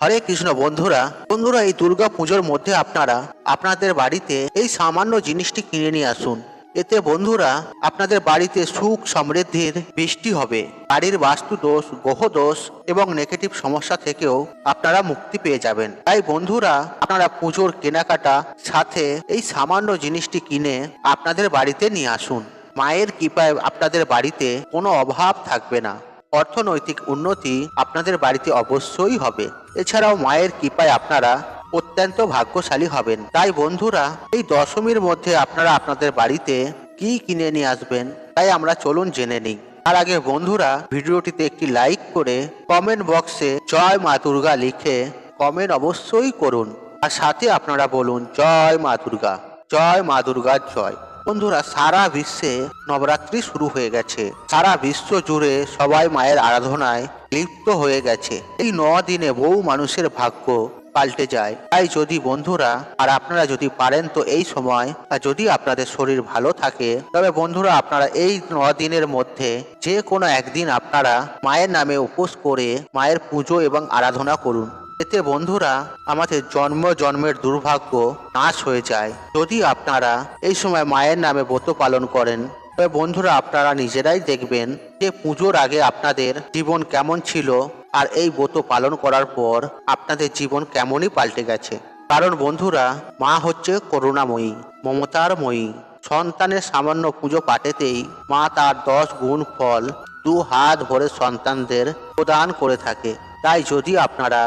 হরে কৃষ্ণ বন্ধুরা বন্ধুরা, এই দুর্গা পুজোর মধ্যে আপনারা আপনাদের বাড়িতে এই সামান্য জিনিসটি কিনে নিয়ে আসুন। এতে বন্ধুরা, আপনাদের বাড়িতে সুখ সমৃদ্ধির বৃষ্টি হবে। বাড়ির বাস্তু দোষ, গ্রহ দোষ এবং নেগেটিভ সমস্যা থেকেও আপনারা মুক্তি পেয়ে যাবেন। তাই বন্ধুরা, আপনারা পুজোর কেনাকাটা সাথে এই সামান্য জিনিসটি কিনে আপনাদের বাড়িতে নিয়ে আসুন। মায়ের কৃপায় আপনাদের বাড়িতে কোনো অভাব থাকবে না। অর্থনৈতিক উন্নতি আপনাদের বাড়িতে অবশ্যই হবে। এছাড়াও মায়ের কৃপায় আপনারা অত্যন্ত ভাগ্যশালী হবেন। তাই বন্ধুরা, এই দশমীর মধ্যে আপনারা আপনাদের বাড়িতে কি কিনে নিয়ে আসবেন, তাই আমরা চলুন জেনে নিই। তার আগে বন্ধুরা, ভিডিওটিতে একটি লাইক করে কমেন্ট বক্সে জয় মা দুর্গা লিখে কমেন্ট অবশ্যই করুন। আর সাথে আপনারা বলুন, জয় মা দুর্গা, জয় মা দুর্গার জয়। বন্ধুরা, সারা বিশ্বে নবরাত্রি শুরু হয়ে গেছে। সারা বিশ্ব জুড়ে সবাই মায়ের আরাধনায় লিপ্ত হয়ে গেছে। এই ন দিনে বহু মানুষের ভাগ্য পাল্টে যায়। তাই যদি বন্ধুরা, আর আপনারা যদি পারেন তো এই সময় যদি আপনাদের শরীর ভালো থাকে, তবে বন্ধুরা, আপনারা এই ন দিনের মধ্যে যে কোনো একদিন আপনারা মায়ের নামে উপোস করে মায়ের পুজো এবং আরাধনা করুন। এতে বন্ধুরা, আমাদের জন্ম, জন্মের দুর্ভাগ্য নাশ হয়ে যায়। যদি আপনারা এই সময় মায়ের নামে ব্রত পালন করেন, তবে বন্ধুরা আপনারা নিজেরাই দেখবেন যে পুজোর আগে আপনাদের জীবন কেমন ছিল আর এই ব্রত পালন করার পর আপনাদের জীবন কেমনই পাল্টে গেছে। কারণ বন্ধুরা, মা হচ্ছে করুণাময়ী, মমতারময়ী। সন্তানের সামান্য পুজো পাঠেতেই মা তার দশ গুণ ফল দু হাত ভরে সন্তানদের প্রদান করে থাকে। তাই যদি আপনারা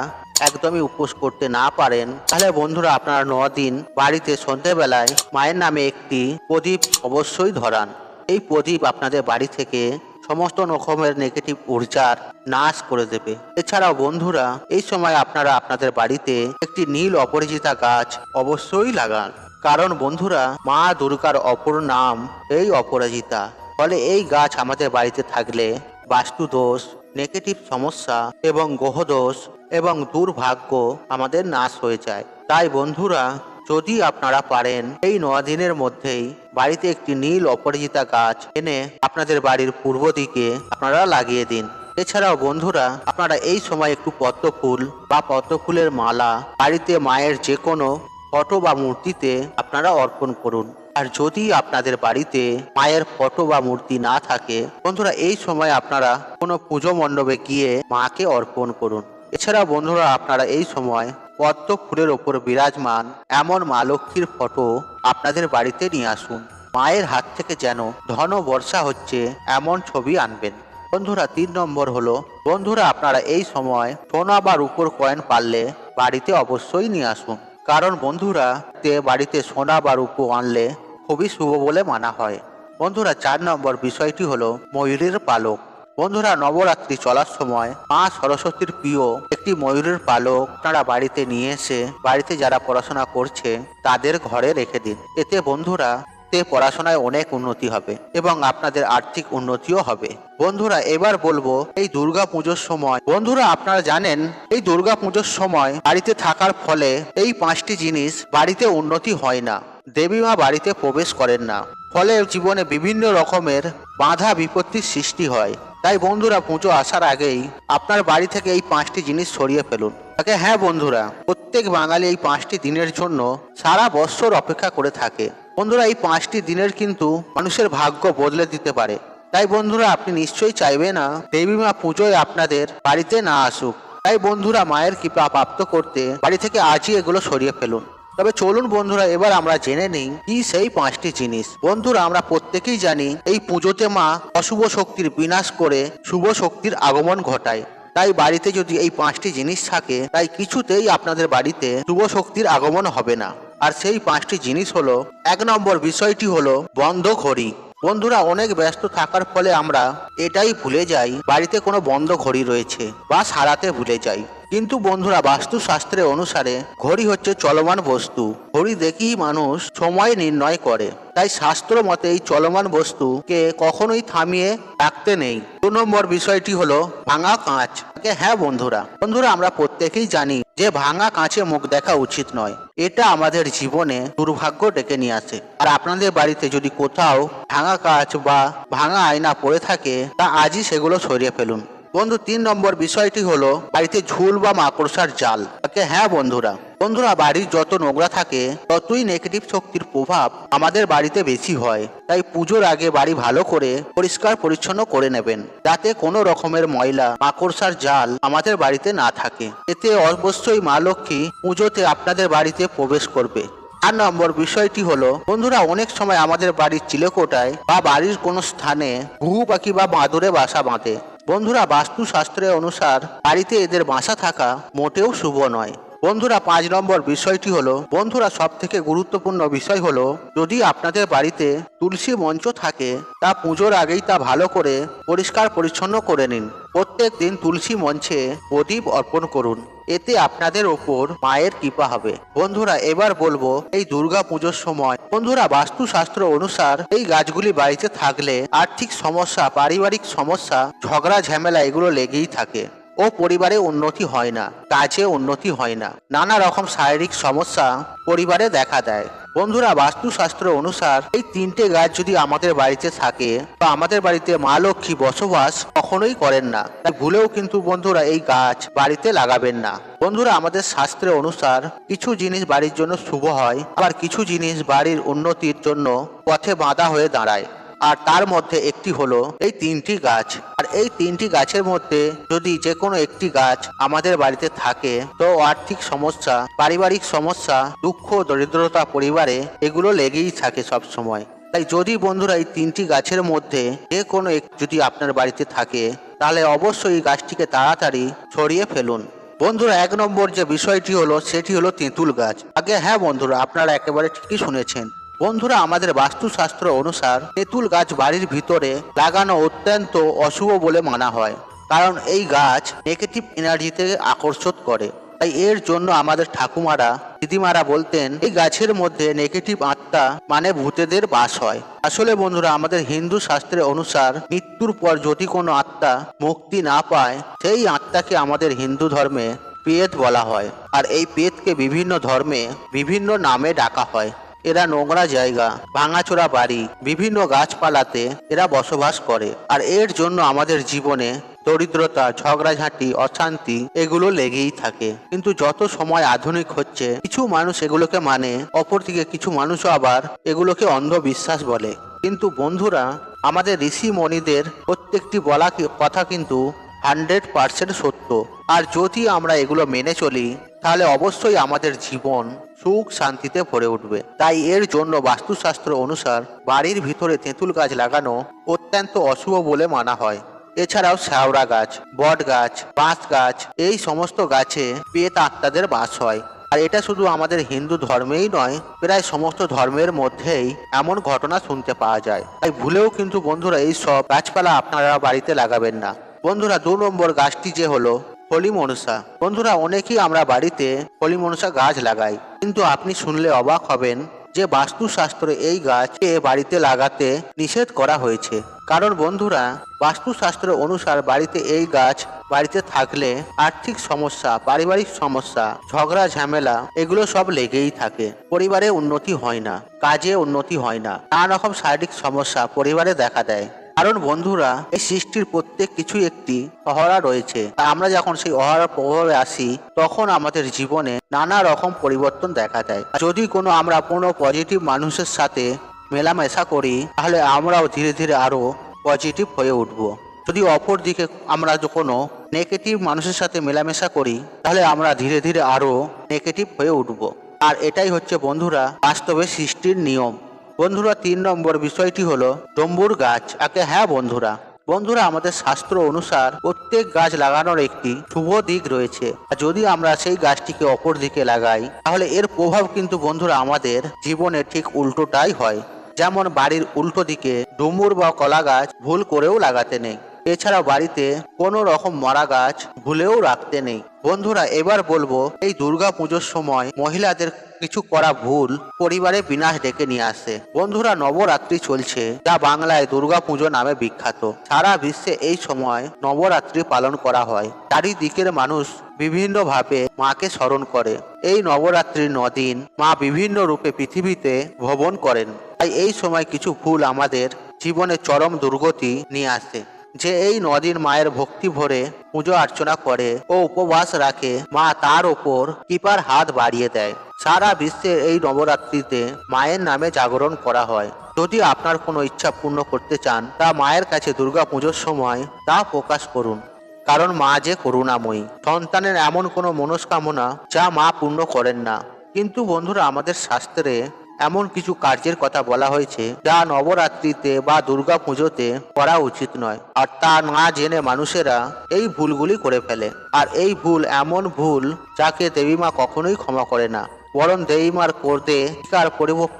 একদমই উপোস করতে না পারেন, তাহলে বন্ধুরা আপনারা ন দিন বাড়িতে সন্ধেবেলায় মায়ের নামে একটি প্রদীপ অবশ্যই ধরান। এই প্রদীপ আপনাদের বাড়ি থেকে সমস্ত রকমের নেগেটিভ ঊর্জার নাশ করে দেবে। এছাড়াও বন্ধুরা, এই সময় আপনারা আপনাদের বাড়িতে একটি নীল অপরাজিতা গাছ অবশ্যই লাগান। কারণ বন্ধুরা, মা দুর্গার অপর নাম এই অপরাজিতা। ফলে এই গাছ আমাদের বাড়িতে থাকলে বাস্তু দোষ নেগেটিভ সমস্যা এবং গ্রহদোষ এবং দুর্ভাগ্য আমাদের নাশ হয়ে যায়। তাই বন্ধুরা, যদি আপনারা পারেন, এই ন দিনের মধ্যেই বাড়িতে একটি নীল অপরাজিতা গাছ এনে আপনাদের বাড়ির পূর্ব দিকে আপনারা লাগিয়ে দিন। এছাড়াও বন্ধুরা, আপনারা এই সময় একটু পদ্ম ফুল বা পদ্ম ফুলের মালা বাড়িতে মায়ের যে কোনো ফটো বা মূর্তিতে আপনারা অর্পণ করুন। আর যদি আপনাদের বাড়িতে মায়ের ফটো বা মূর্তি না থাকে, বন্ধুরা, এই সময় আপনারা কোনো পুজো মণ্ডপে গিয়ে মাকে অর্পণ করুন। এছাড়া বন্ধুরা আপনারা এই সময় পদ্ম ফুলের ওপর বিরাজমান এমন মা লক্ষ্মীর ফটো আপনাদের বাড়িতে নিয়ে আসুন। মায়ের হাত থেকে যেন ধন বর্ষা হচ্ছে এমন ছবি আনবেন। বন্ধুরা, তিন নম্বর হলো, বন্ধুরা আপনারা এই সময় সোনা বা রূপোর কয়েন পারলে বাড়িতে অবশ্যই নিয়ে আসুন। কারণ বন্ধুরা, তে বাড়িতে সোনা বা রূপো আনলে খুবই শুভ বলে মানা হয়। বন্ধুরা, চার নম্বর বিষয়টি হলো, ময়ূরের পালক। বন্ধুরা, নবরাত্রি চলার সময় মা সরস্বতীর প্রিয় একটি ময়ূরের পালক তারা বাড়িতে নিয়ে এসে, বাড়িতে যারা পড়াশোনা করছে তাদের ঘরে রেখে দিন। এতে বন্ধুরা, তে পড়াশোনায় অনেক উন্নতি হবে এবং আপনাদের আর্থিক উন্নতিও হবে। বন্ধুরা, এবার বলব, এই দুর্গা পুজোর সময়, বন্ধুরা আপনারা জানেন, এই দুর্গা পুজোর সময় বাড়িতে থাকার ফলে এই পাঁচটি জিনিস বাড়িতে উন্নতি হয় না। দেবী মা বাড়িতে প্রবেশ করেন না। ফলে জীবনে বিভিন্ন রকমের বাধা বিপত্তির সৃষ্টি হয়। তাই বন্ধুরা, পুজো আসার আগেই আপনার বাড়ি থেকে এই পাঁচটি জিনিস সরিয়ে ফেলুন। তাকে হ্যাঁ বন্ধুরা, প্রত্যেক বাঙালি এই পাঁচটি দিনের জন্য সারা বৎসর অপেক্ষা করে থাকে। বন্ধুরা, এই পাঁচটি দিনের কিন্তু মানুষের ভাগ্য বদলে দিতে পারে। তাই বন্ধুরা, আপনি নিশ্চয়ই চাইবে না দেবী মা পুজোয় আপনাদের বাড়িতে না আসুক। তাই বন্ধুরা, মায়ের কৃপা প্রাপ্ত করতে বাড়ি থেকে আজই এগুলো সরিয়ে ফেলুন। তবে চলুন বন্ধুরা, এবার আমরা জেনে নিই কি সেই পাঁচটি জিনিস। বন্ধুরা, আমরা প্রত্যেকেই জানি এই পুজোতে মা অশুভ শক্তির বিনাশ করে শুভ শক্তির আগমন ঘটায়। তাই বাড়িতে যদি এই পাঁচটি জিনিস থাকে, তাই কিছুতেই আপনাদের বাড়িতে শুভ শক্তির আগমন হবে না। আর সেই পাঁচটি জিনিস হলো, এক নম্বর বিষয়টি হলো বন্ধ ঘড়ি। বন্ধুরা, অনেক ব্যস্ত থাকার ফলে আমরা এটাই ভুলে যাই, বাড়িতে কোনো বন্ধ ঘড়ি রয়েছে বা সারাতে ভুলে যাই। কিন্তু বন্ধুরা, বাস্তুশাস্ত্রের অনুসারে ঘড়ি হচ্ছে চলমান বস্তু। ঘড়ি দেখেই মানুষ সময় নির্ণয় করে। তাই শাস্ত্র মতে এই চলমান বস্তুকে কখনোই থামিয়ে রাখতে নেই। দু নম্বর বিষয়টি হলো ভাঙা কাঁচ। হ্যাঁ বন্ধুরা বন্ধুরা আমরা প্রত্যেকেই জানি যে ভাঙা কাঁচে মুখ দেখা উচিত নয়। এটা আমাদের জীবনে দুর্ভাগ্য ডেকে নিয়ে আসে। আর আপনাদের বাড়িতে যদি কোথাও ভাঙা কাঁচ বা ভাঙা আয়না পড়ে থাকে, তা আজই সেগুলো সরিয়ে ফেলুন। বন্ধু, তিন নম্বর বিষয়টি হলো বাড়িতে ঝুল বা মাকড়সার জাল। ওকে হ্যাঁ বন্ধুরা। বন্ধুরা, বাড়ির যত নোংরা থাকে, ততই নেগেটিভ শক্তির প্রভাব আমাদের বাড়িতে বেশি হয়। তাই পুজোর আগে বাড়ি ভালো করে পরিষ্কার পরিচ্ছন্ন করে নেবেন। যাতে কোনো রকমের ময়লা, মাকড়সার জাল আমাদের বাড়িতে না থাকে। এতে অবশ্যই মা লক্ষ্মী পুজোতে আপনাদের বাড়িতে প্রবেশ করবে। চার নম্বর বিষয়টি হলো, বন্ধুরা, অনেক সময় আমাদের বাড়ির চিলেকোটায় বা বাড়ির কোনো স্থানে ঘুঘু পাখি বা বাঁদরে বাসা বাঁধে। বন্ধুরা, বাস্তুশাস্ত্রের অনুসার বাড়িতে এদের বাসা থাকা মোটেও শুভ নয়। বন্ধুরা, পাঁচ নম্বর বিষয়টি হলো, বন্ধুরা সব থেকে গুরুত্বপূর্ণ বিষয় হলো, যদি আপনাদের বাড়িতে তুলসী মঞ্চ থাকে, তা পুজোর আগেই তা ভালো করে পরিষ্কার পরিচ্ছন্ন করে নিন। প্রত্যেক দিন তুলসী মঞ্চে প্রদীপ অর্পণ করুন। এতে আপনাদের ওপর মায়ের কৃপা হবে। বন্ধুরা, এবার বলব, এই দুর্গা পুজোর সময়, বন্ধুরা, বাস্তুশাস্ত্র অনুসার এই গাছগুলি বাড়িতে থাকলে আর্থিক সমস্যা, পারিবারিক সমস্যা, ঝগড়া, ঝামেলা এগুলো লেগেই থাকে ও পরিবারে উন্নতি হয় না, কাজে উন্নতি হয় না। নানা রকম শারীরিক সমস্যা পরিবারে দেখা দেয়। বন্ধুরা, বাস্তুশাস্ত্র অনুসার এই তিনটে গাছ যদি আমাদের বাড়িতে থাকে তো আমাদের বাড়িতে মা লক্ষ্মী বসবাস কখনোই করেন না। তাই ভুলেও কিন্তু বন্ধুরা এই গাছ বাড়িতে লাগাবেন না। বন্ধুরা, আমাদের শাস্ত্রের অনুসার কিছু জিনিস বাড়ির জন্য শুভ হয়, আবার কিছু জিনিস বাড়ির উন্নতির জন্য পথে বাঁধা হয়ে দাঁড়ায়। আর তার মধ্যে একটি হলো এই তিনটি গাছ। আর এই তিনটি গাছের মধ্যে যদি যে কোনো একটি গাছ আমাদের বাড়িতে থাকে, তো আর্থিক সমস্যা, পারিবারিক সমস্যা, দুঃখ, দরিদ্রতা পরিবারে এগুলো লেগেই থাকে সব সময় তাই যদি বন্ধুরা এই তিনটি গাছের মধ্যে যে কোনো এক যদি আপনার বাড়িতে থাকে, তাহলে অবশ্যই এই গাছটিকে তাড়াতাড়ি ছড়িয়ে ফেলুন। বন্ধুরা, এক নম্বর যে বিষয়টি হলো, সেটি হলো তেঁতুল গাছ। আগে হ্যাঁ বন্ধুরা, আপনারা একেবারে ঠিকই শুনেছেন। বন্ধুরা, আমাদের বাস্তুশাস্ত্র অনুসার তেঁতুল গাছ বাড়ির ভিতরে লাগানো অত্যন্ত অশুভ বলে মানা হয়। কারণ এই গাছ নেগেটিভ এনার্জিতে আকর্ষণ করে। তাই এর জন্য আমাদের ঠাকুমারা, দিদিমারা বলতেন, এই গাছের মধ্যে নেগেটিভ আত্মা মানে ভূতেদের বাস হয়। আসলে বন্ধুরা, আমাদের হিন্দু শাস্ত্রের অনুসার মৃত্যুর পর যদি কোনো আত্মা মুক্তি না পায়, সেই আত্মাকে আমাদের হিন্দু ধর্মে পেত বলা হয়। আর এই পেতকে বিভিন্ন ধর্মে বিভিন্ন নামে ডাকা হয়। এরা নোংরা জায়গা, ভাঙাচোরা বাড়ি, বিভিন্ন গাছপালাতে এরা বসবাস করে। আর এর জন্য আমাদের জীবনে দরিদ্রতা, ঝগড়াঝাঁটি, অশান্তি এগুলো লেগেই থাকে। কিন্তু যত সময় আধুনিক হচ্ছে, কিছু মানুষ এগুলোকে মানে অপরদিকে কিছু মানুষও আবার এগুলোকে অন্ধবিশ্বাস বলে। কিন্তু বন্ধুরা, আমাদের ঋষি মণিদের প্রত্যেকটি বলা কথা কিন্তু হান্ড্রেড পার্সেন্ট সত্য। আর যদি আমরা এগুলো মেনে চলি, তাহলে অবশ্যই আমাদের জীবন সুখ শান্তিতে ভরে উঠবে। তাই এর জন্য বাস্তুশাস্ত্র অনুসার বাড়ির ভিতরে তেঁতুল গাছ লাগানো অত্যন্ত অশুভ বলে মানা হয়। এছাড়াও শ্যাওড়া গাছ, বট গাছ, বাঁশ গাছ, এই সমস্ত গাছে পেত আত্মাদের বাস হয়। আর এটা শুধু আমাদের হিন্দু ধর্মেই নয়, প্রায় সমস্ত ধর্মের মধ্যেই এমন ঘটনা শুনতে পাওয়া যায়। তাই ভুলেও কিন্তু বন্ধুরা এই সব গাছপালা আপনারা বাড়িতে লাগাবেন না। বন্ধুরা দু নম্বর গাছটি যে হলো হলি মনসা বন্ধুরা অনেকেই আমরা বাড়িতে হলি মনসা গাছ লাগাই, কিন্তু আপনি শুনলে অবাক হবেন যে বাস্তুশাস্ত্রে এই গাছকে বাড়িতে লাগাতে নিষেধ করা হয়েছে। কারণ বন্ধুরা, বাস্তুশাস্ত্র অনুসার বাড়িতে এই গাছ বাড়িতে থাকলে আর্থিক সমস্যা, পারিবারিক সমস্যা, ঝগড়া, ঝামেলা এগুলো সব লেগেই থাকে। পরিবারে উন্নতি হয় না, কাজে উন্নতি হয় না। নানা রকম শারীরিক সমস্যা পরিবারে দেখা দেয়। কারণ বন্ধুরা, এই সৃষ্টির প্রত্যেক কিছু একটি অহরা রয়েছে। আর আমরা যখন সেই অহরার প্রভাবে আসি, তখন আমাদের জীবনে নানা রকম পরিবর্তন দেখা দেয়। যদি কোনো আমরা কোনো পজিটিভ মানুষের সাথে মেলামেশা করি, তাহলে আমরাও ধীরে ধীরে আরও পজিটিভ হয়ে উঠব। যদি অপর দিকে আমরা কোনো নেগেটিভ মানুষের সাথে মেলামেশা করি, তাহলে আমরা ধীরে ধীরে আরও নেগেটিভ হয়ে উঠব। আর এটাই হচ্ছে বন্ধুরা, বাস্তবে সৃষ্টির নিয়ম। বন্ধুরা, তিন নম্বর বিষয়টি হলো ডম্বুর গাছ। আগে হ্যাঁ বন্ধুরা। বন্ধুরা, আমাদের শাস্ত্র অনুসার প্রত্যেক গাছ লাগানোর একটি শুভ দিক রয়েছে। আর যদি আমরা সেই গাছটিকে অপর দিকে লাগাই, তাহলে এর প্রভাব কিন্তু বন্ধুরা আমাদের জীবনে ঠিক উল্টোটাই হয়। যেমন বাড়ির উল্টো দিকে ডুমুর বা কলা গাছ ভুল করেও লাগাতে নেই। এছাড়া বাড়িতে কোনো রকম মরা গাছ ভুলেও রাখতে নেই। বন্ধুরা, এবার বলব, এই দুর্গা পুজোর সময় মহিলাদের কিছু করা ভুল পরিবারে বিনাশ ডেকে নিয়ে আসে। বন্ধুরা, নবরাত্রি চলছে, যা বাংলায় দুর্গা পুজো নামে বিখ্যাত। সারা বিশ্বে এই সময় নবরাত্রি পালন করা হয়। চারিদিকের মানুষ বিভিন্নভাবে মাকে স্মরণ করে। এই নবরাত্রির নদিন মা বিভিন্ন রূপে পৃথিবীতে ভ্রমণ করেন। তাই এই সময় কিছু ভুল আমাদের জীবনে চরম দুর্গতি নিয়ে আসে। যে এই নদীর মায়ের ভক্তি ভরে পুজো অর্চনা করে ও উপবাস রাখে, মা তার ওপর কৃপার হাত বাড়িয়ে দেয়। সারা বিশ্বে এই নবরাত্রিতে মায়ের নামে জাগরণ করা হয়। যদি আপনার কোনো ইচ্ছা পূর্ণ করতে চান, তা মায়ের কাছে দুর্গা পুজোর সময় তা প্রকাশ করুন। কারণ মা যে করুণাময়ী। সন্তানের এমন কোনো মনস্কামনা যা মা পূর্ণ করেন না। কিন্তু বন্ধুরা, আমাদের শাস্ত্রে এমন কিছু কার্যের কথা বলা হয়েছে যা নবরাত্রিতে বা দুর্গা পুজোতে করা উচিত নয়। আর তা না জেনে মানুষেরা এই ভুলগুলি করে ফেলে। আর এই ভুল এমন ভুল যাকে দেবীমা কখনোই ক্ষমা করে না। বরং দেইমার করতে তার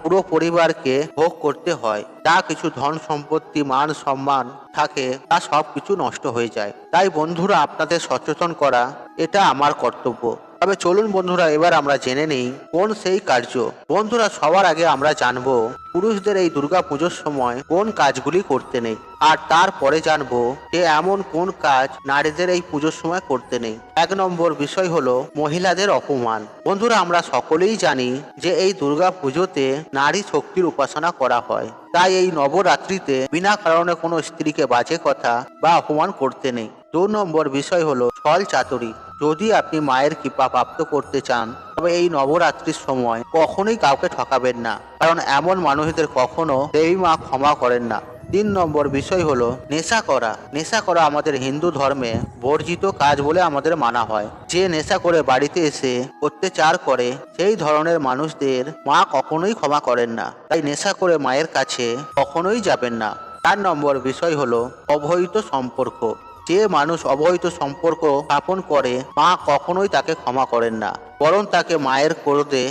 পুরো পরিবারকে ভোগ করতে হয়। যা কিছু ধন সম্পত্তি, মান সম্মান থাকে তা সব কিছু নষ্ট হয়ে যায়। তাই বন্ধুরা, আপনাদের সচেতন করা এটা আমার কর্তব্য। তবে চলুন বন্ধুরা, এবার আমরা জেনে নেই কোন সেই কার্য। বন্ধুরা, সবার আগে আমরা জানব পুরুষদের এই দুর্গা পুজোর সময় কোন কাজগুলি করতে নেই। আর তারপরে জানব যে এমন কোন কাজ নারীদের এই পুজোর সময় করতে নেই। এক নম্বর বিষয় হলো মহিলাদের অপমান। বন্ধুরা, আমরা সকলেই জানি যে এই দুর্গা পুজোতে নারী শক্তির উপাসনা করা হয়। তাই এই নবরাত্রিতে বিনা কারণে কোনো স্ত্রীকে বাজে কথা বা অপমান করতে নেই। দু নম্বর বিষয় হলো ছল চাতুরি। যদি আপনি মায়ের কৃপা প্রাপ্ত করতে চান তবে এই নবরাত্রির সময় কখনোই কাউকে ঠকাবেন না। কারণ এমন মানুষদের কখনো দেবী মা ক্ষমা করেন না। তিন নম্বর বিষয় হলো নেশা করা। নেশা করা আমাদের হিন্দু ধর্মে বর্জিত কাজ বলে আমাদের মানা হয়। যে নেশা করে বাড়িতে এসে অত্যাচার করে, সেই ধরনের মানুষদের মা কখনোই ক্ষমা করেন না। তাই নেশা করে মায়ের কাছে কখনোই যাবেন না। চার নম্বর বিষয় হলো অবহিত সম্পর্ক। যে মানুষ অবহিত সম্পর্ক স্থাপন করে, মা কখনোই তাকে ক্ষমা করেন না, বরং তাকে মায়ের ক্রোধে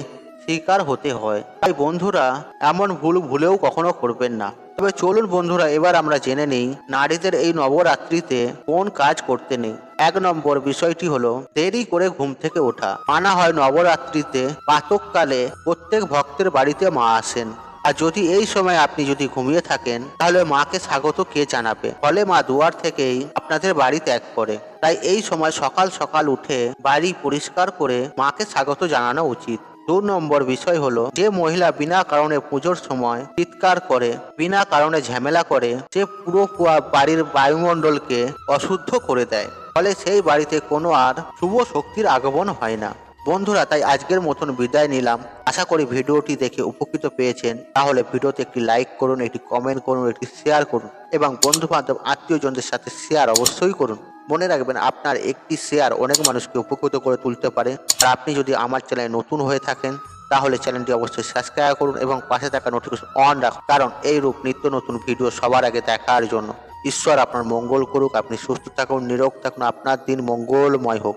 শিকার হতে হয়। তাই বন্ধুরা, এমন ভুল ভুলেও কখনো করবেন না। তবে চলুন বন্ধুরা, এবার আমরা জেনে নেই নারীদের এই নবরাত্রিতে কোন কাজ করতে নেই। এক নম্বর বিষয়টি হলো, দেরি করে ঘুম থেকে ওঠা। মানা হয় নবরাত্রিতে প্রাতকালে প্রত্যেক ভক্তের বাড়িতে মা আসেন। আর যদি এই সময় আপনি যদি ঘুমিয়ে থাকেন, তাহলে মাকে স্বাগত কে জানাবে? ফলে মা দুয়ার থেকেই আপনাদের বাড়ি ত্যাগ করে। তাই এই সময় সকাল সকাল উঠে বাড়ি পরিষ্কার করে মাকে স্বাগত জানানো উচিত। দু নম্বর বিষয় হলো, যে মহিলা বিনা কারণে পুজোর সময় চিৎকার করে, বিনা কারণে ঝামেলা করে, সে পুরো বাড়ির বায়ুমণ্ডলকে অশুদ্ধ করে দেয়। ফলে সেই বাড়িতে কোনো আর শুভ শক্তির আগমন হয় না। বন্ধুরা, তাই আজকের মতন বিদায় নিলাম। আশা করি ভিডিওটি দেখে উপকৃত পেয়েছেন। তাহলে ভিডিওতে একটি লাইক করুন, একটি কমেন্ট করুন, একটি শেয়ার করুন এবং বন্ধু বান্ধব আত্মীয়জনদের সাথে শেয়ার অবশ্যই করুন। মনে রাখবেন, আপনার একটি শেয়ার অনেক মানুষকে উপকৃত করে তুলতে পারে। আর আপনি যদি আমার চ্যানেলে নতুন হয়ে থাকেন, তাহলে চ্যানেলটি অবশ্যই সাবস্ক্রাইব করুন এবং পাশে থাকা নোটিফিকেশন অন রাখুন। কারণ এই রূপ নিত্য নতুন ভিডিও সবার আগে দেখার জন্য। ঈশ্বর আপনার মঙ্গল করুক, আপনি সুস্থ থাকুন, নিরোগ থাকুন, আপনার দিন মঙ্গলময় হোক।